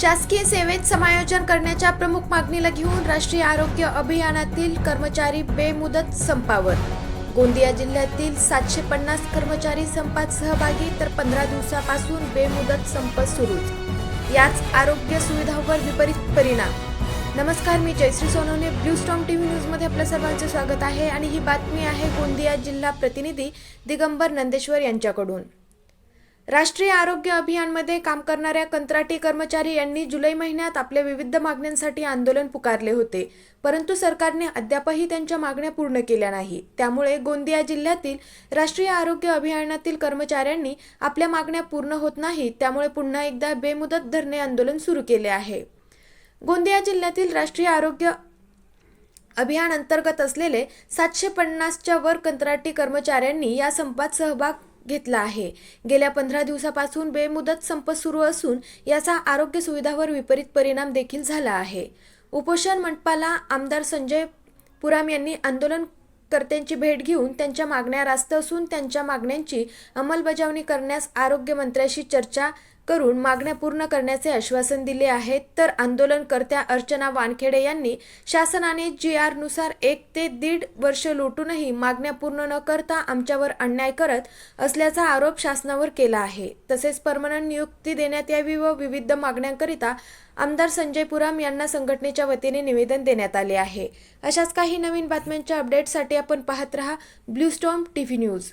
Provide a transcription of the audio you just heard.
शासकीय सेवेत समायोजन करण्याच्या प्रमुख मागणीला घेऊन राष्ट्रीय आरोग्य अभियानातील कर्मचारी बेमुदत संपावर. गोंदिया जिल्ह्यातील सातशे पन्नास कर्मचारी संपात सहभागी तर पंधरा दिवसापासून बेमुदत संप सुरूच याच आरोग्य सुविधांवर विपरीत परिणाम. नमस्कार मी Jayashree Sonawane. Blue storm TV न्यूजमध्ये आपलं सर्वांचं स्वागत आहे आणि ही बातमी आहे गोंदिया जिल्हा प्रतिनिधी दिगंबर नंदेश्वर यांच्याकडून. राष्ट्रीय आरोग्य अभियानमध्ये काम करणाऱ्या कंत्राटी कर्मचारी यांनी जुलै महिन्यात आपल्या विविध मागण्यांसाठी आंदोलन पुकारले होते. परंतु सरकारने अद्यापही त्यांच्या मागण्या पूर्ण केल्या नाही. त्यामुळे गोंदिया जिल्ह्यातील राष्ट्रीय आरोग्य अभियानातील कर्मचाऱ्यांनी आपल्या मागण्या पूर्ण होत नाहीत. त्यामुळे पुन्हा एकदा बेमुदत धरणे आंदोलन सुरू केले आहे. गोंदिया जिल्ह्यातील राष्ट्रीय आरोग्य अभियान अंतर्गत असलेले सातशे पन्नासच्या वर कंत्राटी कर्मचाऱ्यांनी या संपात सहभाग घेतला आहे. गेल्या पंधरा दिवसापासून बेमुदत संप सुरू असून याचा आरोग्य सुविधावर विपरीत परिणाम देखील झाला आहे. उपोषण मंडपाला आमदार संजय पुराम यांनी आंदोलनकर्त्यांची भेट घेऊन त्यांच्या मागण्या रास्त असून त्यांच्या मागण्यांची अंमलबजावणी करण्यास आरोग्यमंत्र्याशी चर्चा करून मागण्या पूर्ण करण्याचे आश्वासन दिले आहे तर आंदोलनकर्त्या अर्चना वानखेडे यांनी शासनाने जी आरनुसार एक ते दीड वर्ष लोटूनही मागण्या पूर्ण न करता आमच्यावर अन्याय करत असल्याचा आरोप शासनावर केला आहे. तसेच परमनंट नियुक्ती देण्यात यावी व विविध मागण्यांकरिता आमदार संजय पुराम यांना संघटनेच्या वतीने निवेदन देण्यात आले आहे. अशाच काही नवीन बातम्यांच्या अपडेटसाठी आपण पाहत रहा ब्ल्यू स्टॉम टीव्ही न्यूज.